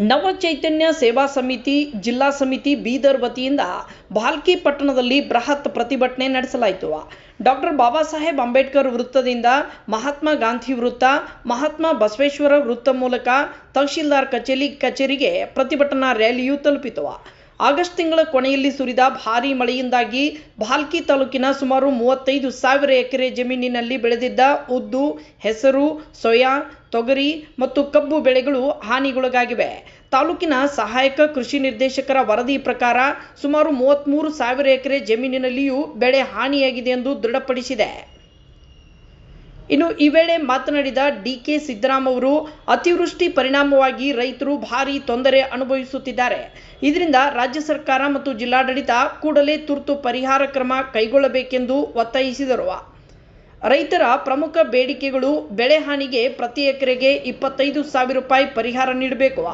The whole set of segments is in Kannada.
ನವ ಚೈತನ್ಯ ಸೇವಾ ಸಮಿತಿ, ಜಿಲ್ಲಾ ಸಮಿತಿ ಬೀದರ್ ವತಿಯಿಂದ ಭಾಲ್ಕಿ ಪಟ್ಟಣದಲ್ಲಿ ಬೃಹತ್ ಪ್ರತಿಭಟನೆ ನಡೆಸಲಾಯಿತು. ಡಾಕ್ಟರ್ ಬಾಬಾ ಸಾಹೇಬ್ ಅಂಬೇಡ್ಕರ್ ವೃತ್ತದಿಂದ ಮಹಾತ್ಮ ಗಾಂಧಿ ವೃತ್ತ, ಮಹಾತ್ಮ ಬಸವೇಶ್ವರ ವೃತ್ತ ಮೂಲಕ ತಹಶೀಲ್ದಾರ್ ಕಚೇರಿ ಕಚೇರಿಗೆ ಪ್ರತಿಭಟನಾ ರ್ಯಾಲಿಯು ತಲುಪಿತು. ಆಗಸ್ಟ್ ತಿಂಗಳ ಕೊನೆಯಲ್ಲಿ ಸುರಿದ ಭಾರೀ ಮಳೆಯಿಂದಾಗಿ ಭಾಲ್ಕಿ ತಾಲೂಕಿನ ಸುಮಾರು ಮೂವತ್ತೈದು ಸಾವಿರ ಎಕರೆ ಜಮೀನಿನಲ್ಲಿ ಬೆಳೆದಿದ್ದ ಉದ್ದು, ಹೆಸರು, ಸೋಯಾ, ತೊಗರಿ ಮತ್ತು ಕಬ್ಬು ಬೆಳೆಗಳು ಹಾನಿಗೊಳಗಾಗಿವೆ. ತಾಲೂಕಿನ ಸಹಾಯಕ ಕೃಷಿ ನಿರ್ದೇಶಕರ ವರದಿ ಪ್ರಕಾರ ಸುಮಾರು ಮೂವತ್ತ್ಮೂರು ಸಾವಿರ ಎಕರೆ ಜಮೀನಿನಲ್ಲಿಯೂ ಬೆಳೆ ಹಾನಿಯಾಗಿದೆ ಎಂದು ದೃಢಪಡಿಸಿದೆ. ಇನ್ನು ಈ ವೇಳೆ ಮಾತನಾಡಿದ ಡಿ ಕೆ ಸಿದ್ದರಾಮ್ ಅವರು, ಅತಿವೃಷ್ಟಿ ಪರಿಣಾಮವಾಗಿ ರೈತರು ಭಾರಿ ತೊಂದರೆ ಅನುಭವಿಸುತ್ತಿದ್ದಾರೆ. ಇದರಿಂದ ರಾಜ್ಯ ಸರ್ಕಾರ ಮತ್ತು ಜಿಲ್ಲಾಡಳಿತ ಕೂಡಲೇ ತುರ್ತು ಪರಿಹಾರ ಕ್ರಮ ಕೈಗೊಳ್ಳಬೇಕೆಂದು ಒತ್ತಾಯಿಸಿದರು. ರೈತರ ಪ್ರಮುಖ ಬೇಡಿಕೆಗಳು ಬೆಳೆ ಹಾನಿಗೆ ಪ್ರತಿ ಎಕರೆಗೆ ಇಪ್ಪತ್ತೈದು ಸಾವಿರ ರೂಪಾಯಿ ಪರಿಹಾರ ನೀಡಬೇಕು.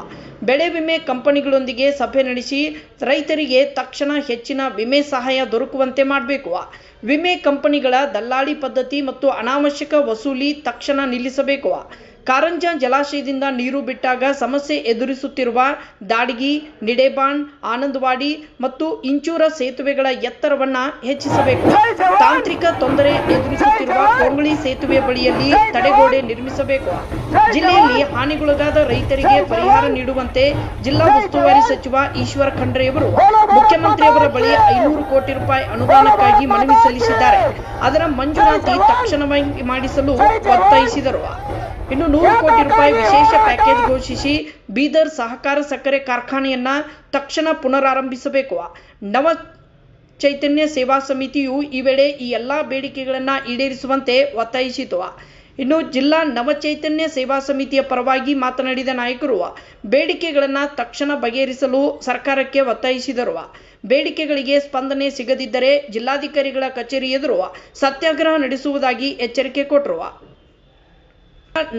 ಬೆಳೆ ವಿಮೆ ಕಂಪನಿಗಳೊಂದಿಗೆ ಸಭೆ ನಡೆಸಿ ರೈತರಿಗೆ ತಕ್ಷಣ ಹೆಚ್ಚಿನ ವಿಮೆ ಸಹಾಯ ದೊರಕುವಂತೆ ಮಾಡಬೇಕು. ವಿಮೆ ಕಂಪನಿಗಳ ದಲ್ಲಾಳಿ ಪದ್ಧತಿ ಮತ್ತು ಅನಾವಶ್ಯಕ ವಸೂಲಿ ತಕ್ಷಣ ನಿಲ್ಲಿಸಬೇಕು. ಕಾರಂಜ ಜಲಾಶಯದಿಂದ ನೀರು ಬಿಟ್ಟಾಗ ಸಮಸ್ಯೆ ಎದುರಿಸುತ್ತಿರುವ ದಾಡಿಗಿ ನಿಡೇಬಾಣ್ ಆನಂದವಾಡಿ ಮತ್ತು ಇಂಚೂರ ಸೇತುವೆಗಳ ಎತ್ತರವನ್ನ ಹೆಚ್ಚಿಸಬೇಕು. ತಾಂತ್ರಿಕ ತೊಂದರೆ ಎದುರಿಸುತ್ತಿರುವ ಕೊಂಗಳಿ ಸೇತುವೆ ಬಳಿಯಲ್ಲಿ ತಡೆಗೋಡೆ ನಿರ್ಮಿಸಬೇಕು. ಜಿಲ್ಲೆಯಲ್ಲಿ ಹಾನಿಗೊಳಗಾದ ರೈತರಿಗೆ ಪರಿಹಾರ ನೀಡುವಂತೆ ಜಿಲ್ಲಾ ಉಸ್ತುವಾರಿ ಸಚಿವ ಈಶ್ವರ ಖಂಡ್ರೆಯವರು ಮುಖ್ಯಮಂತ್ರಿಯವರ ಬಳಿ ಐನೂರು ಕೋಟಿ ರೂಪಾಯಿ ಅನುದಾನಕ್ಕಾಗಿ ಮನವಿ ಸಲ್ಲಿಸಿದ್ದಾರೆ. ಅದರ ಮಂಜೂರಾತಿ ತಕ್ಷಣವಾಗಿ ಮಾಡಿಸಲು ಒತ್ತಾಯಿಸಿದರು. ಇನ್ನು ನೂರು ಕೋಟಿ ರೂಪಾಯಿ ವಿಶೇಷ ಪ್ಯಾಕೇಜ್ ಘೋಷಿಸಿ ಬೀದರ್ ಸಹಕಾರ ಸಕ್ಕರೆ ಕಾರ್ಖಾನೆಯನ್ನ ತಕ್ಷಣ ಪುನರಾರಂಭಿಸಬೇಕು. ನವ ಚೈತನ್ಯ ಸೇವಾ ಸಮಿತಿಯು ಈ ವೇಳೆ ಈ ಎಲ್ಲ ಬೇಡಿಕೆಗಳನ್ನು ಈಡೇರಿಸುವಂತೆ ಒತ್ತಾಯಿಸಿತು. ಇನ್ನು ಜಿಲ್ಲಾ ನವಚೈತನ್ಯ ಸೇವಾ ಸಮಿತಿಯ ಪರವಾಗಿ ಮಾತನಾಡಿದ ನಾಯಕರು ಬೇಡಿಕೆಗಳನ್ನು ತಕ್ಷಣ ಬಗೆಹರಿಸಲು ಸರ್ಕಾರಕ್ಕೆ ಒತ್ತಾಯಿಸಿದರು. ಬೇಡಿಕೆಗಳಿಗೆ ಸ್ಪಂದನೆ ಸಿಗದಿದ್ದರೆ ಜಿಲ್ಲಾಧಿಕಾರಿಗಳ ಕಚೇರಿ ಎದುರು ಸತ್ಯಾಗ್ರಹ ನಡೆಸುವುದಾಗಿ ಎಚ್ಚರಿಕೆ ಕೊಟ್ಟರು.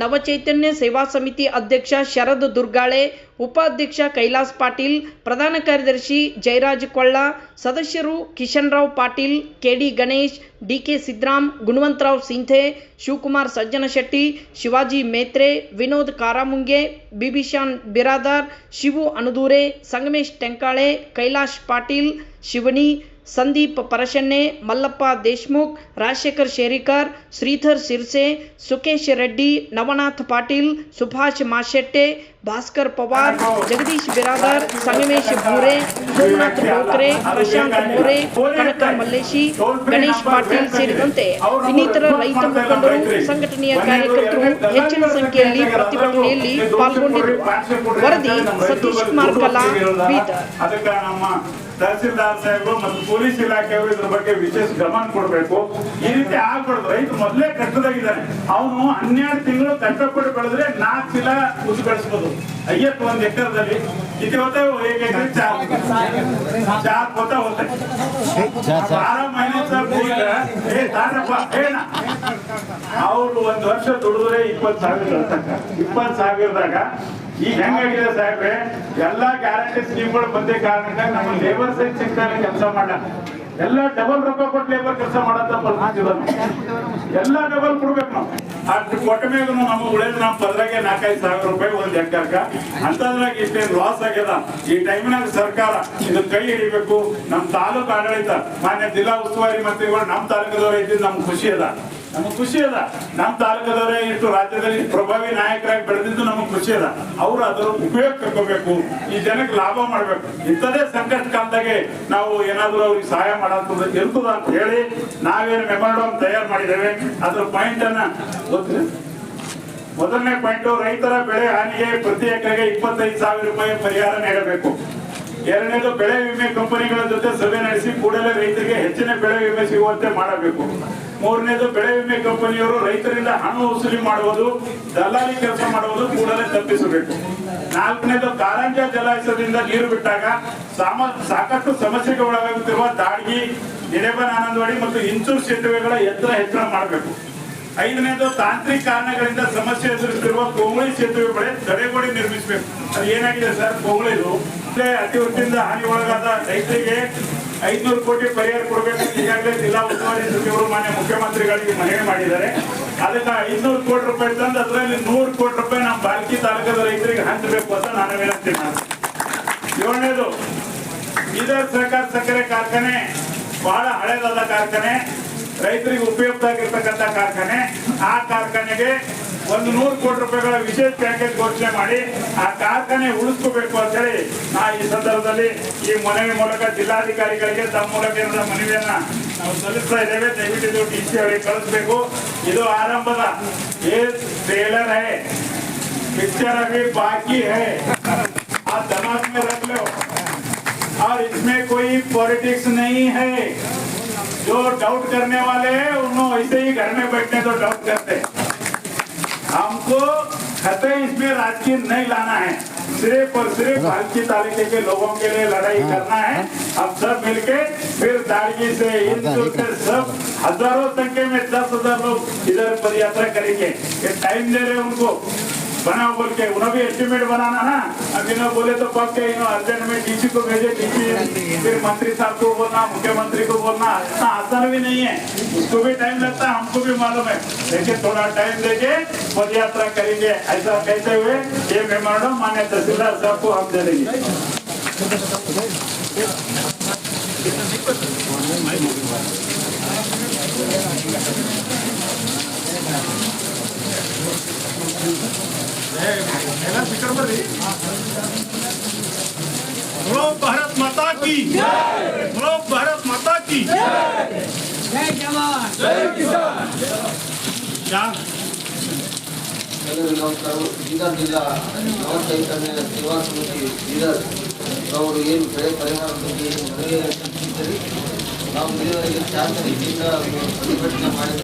ನವಚೈತನ್ಯ ಸೇವಾ ಸಮಿತಿ ಅಧ್ಯಕ್ಷ ಶರದ್ ದುರ್ಗಾಳೆ, ಉಪಾಧ್ಯಕ್ಷ ಕೈಲಾಸ್ ಪಾಟೀಲ್, ಪ್ರಧಾನ ಕಾರ್ಯದರ್ಶಿ ಜಯರಾಜ್ ಕೊಳ್ಳ, ಸದಸ್ಯರು Kishan Rao Patil, K D Ganesh, D K Siddaram Gunavantrao Shinde Shivakumar Sajjan Shetty, Shivaji Metre, Vinod ಕಾರಾಮುಂಗೆ, ಬಿಬಿಶಾನ್ Biradar, Shivu ಅನುದೂರೆ, Sangamesh ಟೆಂಕಾಳೆ, Kailash Patil ಶಿವಣಿ Sandeep परशन्ने मलप Deshmukh Rajshekhar शेरिकर Shridhar Sirse Sukesh Reddy Navnath Patil Subhash माशेट्टे Bhaskar Pawar, Jagadish Biradar, Sangamesh ಭೂರೆ, Somnath ಬೋಕ್ರೆ Prashant ಮೋರೆ, ಕನಕ ಮಲ್ಲೇಶಿ, ಗಣೇಶ್ ಪಾಟೀಲ್ ಸೇರಿದಂತೆ ಇನ್ನಿತರ ರೈತ ಮುಖಂಡರು, ಸಂಘಟನೆಯ ಕಾರ್ಯಕರ್ತರು ಹೆಚ್ಚಿನ ಸಂಖ್ಯೆಯಲ್ಲಿ ಪ್ರತಿಭಟನೆಯಲ್ಲಿ ಪಾಲ್ಗೊಂಡಿದ್ದರು. ವರದಿ ಸತೀಶ್ ಕುಮಾರ್ ಕಲಾ, ಬೀದರ್. ತಹಸೀಲ್ದಾರ್ ಸಾಹೇಬರು ಮತ್ತು ಪೊಲೀಸ್ ಇಲಾಖೆಯವರು ಇದ್ರ ಬಗ್ಗೆ ವಿಶೇಷ ಗಮನ ಕೊಡಬೇಕು. ಈ ರೀತಿ ಆಗ್ಬಾರ್ದು. ರೈತ ಮೊದಲೇ ಕಟ್ಟದಾಗಿದ್ದಾನೆ. ಅವನು ಹನ್ನೆರಡು ತಿಂಗಳು ಕಷ್ಟಪಟ್ಟು ಬೆಳೆದ್ರೆ ನಾಲ್ಕು ಚೀಲ ಉದ್ದು ಅಯ್ಯಪ್ಪ ಒಂದು ಎಕರದಲ್ಲಿ ಇದು होता है वो ಅವ್ರು ಒಂದ್ ವರ್ಷ ದುಡಿದ್ರೆ ಇಪ್ಪತ್ ಸಾವಿರ ಇಪ್ಪತ್ ಸಾವಿರದಾಗ ಈಗ ಹೆಂಗಾಗಿದೆ ಸಾಹೇಬ್ರೆ ಎಲ್ಲಾ ಗ್ಯಾರಂಟಿ ಸ್ಕೀಮ್ಗಳು ಬಂದೇ ಕಾರಣ ನಮ್ಮ ಲೇಬರ್ ಸೈಡ್ ಸಿಗ್ತಾರೆ ಕೆಲಸ ಮಾಡ ಎಲ್ಲ ಡಬಲ್ ರೊಕ್ಕ ಕೊಟ್ಟು ಲೇಬರ್ ಕೆಲಸ ಮಾಡಂತ ಎಲ್ಲ ಡಬಲ್ ಕೊಡ್ಬೇಕು ನಾವು. ಅಷ್ಟು ಕೊಟ್ಟ ಮೇಲೆ ನಮಗೆ ಉಳಿದ ನಮ್ಮ ಪದ್ರಾಗೆ ನಾಲ್ಕೈದು ಸಾವಿರ ರೂಪಾಯಿ ಒಂದ್ ಎಕರ್ಕ ಅಂತದ್ರಾಗ ಇಷ್ಟೇನು ಲಾಸ್ ಆಗ್ಯದ. ಈ ಟೈಮ್ನಾಗ ಸರ್ಕಾರ ಇದು ಕೈ ಹಿಡಿಬೇಕು. ನಮ್ಮ ತಾಲೂಕು ಆಡಳಿತ, ಮಾನ್ಯ ಜಿಲ್ಲಾ ಉಸ್ತುವಾರಿ ಮಂತ್ರಿಗಳು ನಮ್ಮ ತಾಲೂಕದವ್ರು ಇದ್ದಿದ್ದು ನಮ್ಗೆ ಖುಷಿ ಅದ. ನಮಗ್ ಖುಷಿ ಅದ. ನಮ್ಮ ತಾಲೂಕದವರೇ ಇಷ್ಟು ರಾಜ್ಯದಲ್ಲಿ ಪ್ರಭಾವಿ ನಾಯಕರಾಗಿ ಬೆಳೆದಿದ್ದು ನಮಗ್ ಖುಷಿ ಅದ. ಅವ್ರು ಅದರ ಉಪಯೋಗ ತಗೋಬೇಕು ಈ ಜನಕ್ಕೆ ಲಾಭ ಮಾಡ್ಬೇಕು. ಇಂಥದೇ ಸಂಕಷ್ಟ ಕಾಲದಾಗೆ ನಾವು ಏನಾದರೂ ಅವ್ರಿಗೆ ಸಹಾಯ ಮಾಡೋದು ಇರ್ತದ ಅಂತ ಹೇಳಿ ನಾವೇನು ಮೆಮೊರಾಂಡಮ್ ತಯಾರು ಮಾಡಿದ್ದೇವೆ. ಅದ್ರ ಪಾಯಿಂಟ್ ಅನ್ನ ಗೊತ್ತಿಲ್ಲ ಮೊದಲನೇ ಪಾಯಿಂಟ್ ರೈತರ ಬೆಳೆ ಹಾನಿಗೆ ಪ್ರತಿ ಎಕರೆಗೆ ಇಪ್ಪತ್ತೈದು ಸಾವಿರ ರೂಪಾಯಿ ಪರಿಹಾರ ನೀಡಬೇಕು. ಎರಡನೇದು ಬೆಳೆ ವಿಮೆ ಕಂಪನಿಗಳ ಜೊತೆ ಸಭೆ ನಡೆಸಿ ಕೂಡಲೇ ರೈತರಿಗೆ ಹೆಚ್ಚಿನ ಬೆಳೆ ವಿಮೆ ಸಿಗುವಂತೆ ಮಾಡಬೇಕು. ಮೂರನೇದು ಬೆಳೆ ವಿಮೆ ಕಂಪನಿಯವರು ರೈತರಿಂದ ಹಣ ವಸೂಲಿ ಮಾಡುವುದು, ದಲ್ಲಾಳಿ ಕೆಲಸ ಮಾಡುವುದು ಕೂಡಲೇ ತಪ್ಪಿಸಬೇಕು. ನಾಲ್ಕನೇದು ಕಾರಂಜ ಜಲಾಶಯದಿಂದ ನೀರು ಬಿಟ್ಟಾಗ ಸಾಮ, ಸಾಕಷ್ಟು ಸಮಸ್ಯೆಗೆ ಒಳಗಾಗುತ್ತಿರುವ ದಾಡ್ಗಿ, ನಿಡೇಬನ್ ಆನಂದವಾಡಿ ಮತ್ತು ಇಂಚೂರು ಸೇತುವೆಗಳ ಎತ್ತರ ಹೆಚ್ಚಳ ಮಾಡಬೇಕು. ಐದನೇದು ತಾಂತ್ರಿಕ ಕಾರಣಗಳಿಂದ ಸಮಸ್ಯೆ ಎದುರಿಸುತ್ತಿರುವ ಕೊಂಗಳಿ ಸೇತುವೆ ಬಳಿ ತಡೆಗೋಡೆ ನಿರ್ಮಿಸಬೇಕು. ಅದು ಏನಾಗಿದೆ ಸರ್? ಕೋಂಗುಳಿದು ಮತ್ತೆ ಅತಿವೃಷ್ಟಿಯಿಂದ ಒಳಗಾದ ರೈತರಿಗೆ ಐದ್ನೂರು ಕೋಟಿ ಪರಿಹಾರ ಕೊಡಬೇಕು ಅಂತ ಈಗಾಗಲೇ ಜಿಲ್ಲಾ ಉಸ್ತುವಾರಿ ಸಚಿವರು ಮಾನ್ಯ ಮುಖ್ಯಮಂತ್ರಿಗಳಿಗೆ ಮನವಿ ಮಾಡಿದ್ದಾರೆ. ಅದಕ್ಕೆ ಐದ್ನೂರು ಕೋಟಿ ರೂಪಾಯಿ ತಂದು ಅದರಲ್ಲಿ ನೂರು ಕೋಟಿ ರೂಪಾಯಿ ನಮ್ಮ ಬಾಲ್ಕಿ ತಾಲೂಕದ ರೈತರಿಗೆ ಹಂಚಬೇಕು ಅಂತ ನಾನು ವಿನಂತಿ ಮಾಡ್ತೀನಿ. ಏಳನೇದು, ಬೀದರ್ ಸಹಕಾರ ಸಕ್ಕರೆ ಕಾರ್ಖಾನೆ ಬಹಳ ಹಳೆಯದಾದ ಕಾರ್ಖಾನೆ. ರೈತರಿಗೆ ಉಪಯುಕ್ತ ಆಗಿರ್ತಕ್ಕಂಥ ಕಾರ್ಖಾನೆ. ಆ ಕಾರ್ಖಾನೆಗೆ ಒಂದು ನೂರು ಕೋಟಿ ರೂಪಾಯಿಗಳ ವಿಶೇಷ ಪ್ಯಾಕೇಜ್ ಘೋಷಣೆ ಮಾಡಿ ಆ ಕಾರ್ಖಾನೆ ಉಳಿಸ್ಕೋಬೇಕು ಅಂತ ಹೇಳಿ ನಾ ಈ ಸಂದರ್ಭದಲ್ಲಿ ಈ ಮನವಿ ಮೂಲಕ ಜಿಲ್ಲಾಧಿಕಾರಿಗಳಿಗೆ ತಮ್ಮ ಮೂಲಕ ಏನಾದ ಮನವಿಯನ್ನ ನಾವು ಸಲ್ಲಿಸ್ತಾ ಇದ್ದೇವೆ ದಯವಿಟ್ಟು ಇದು ಡಿ ಸಿ ಅವರಿಗೆ ಕಳಿಸ್ಬೇಕು ಇದು ಆರಂಭದ ಏ ಟ್ರೇಲರ್ ಹೈ पिक्चर अभी बाकी है आप दिमाग में रख लो और इसमें कोई पॉलिटिक्स नहीं है जो डाउट करने वाले हैं उन्होंने ऐसे ही घर में बैठने तो डाउट करते हैं। हमको खतरे इसमें राजकीय नहीं लाना है। सिर्फ़ और सिर्फ़ हल्की तालुके के लोगों के लिए लड़ाई करना है। हम सब मिलके फिर दाड़ी से हिंदू से सब हज़ारों संख्या में दस हज़ार लोग इधर पदयात्रा करेंगे। ये टाइम दे रहे उनको। बनाओ बोल के उन्हें भी एस्टिमेट बनाना ना। अभी ना बोले तो पक्के इन्हों अर्जेंट में डीसी को भेजे डीसी फिर मंत्री साहब को बोलना, मुख्यमंत्री को बोलना। इतना आसान भी नहीं है। उसको भी टाइम लगता है, हमको भी मालूम है। लेकिन थोड़ा टाइम देके पद यात्रा करेंगे, ऐसा कहते हुए ये मेमोरेंडम मान्य तहसीलदार साहब को हम दे देंगे बोलो भारत माता की बोलो भारत माता की क्या ಎಲ್ಲರಿಗೂ ನಮಸ್ಕಾರ ಬೀದರ್ ಜಿಲ್ಲಾ ನವ ಚೈತನ್ಯ ಸೇವಾ ಸಮಿತಿ ಬೀದರ್ ಅವರು ಏನು ಬೆಳೆ ಪರಿಹಾರ ಬಗ್ಗೆ ಮನವಿ ಸಲ್ಲಿಸಿದ್ದೀರಿ ನಾವು ಇಲ್ಲಿವರೆಗೆ ಶಾಂತ ರೀತಿಯಿಂದ ಪ್ರತಿಭಟನೆ ಮಾಡಿದ್ದೇವೆ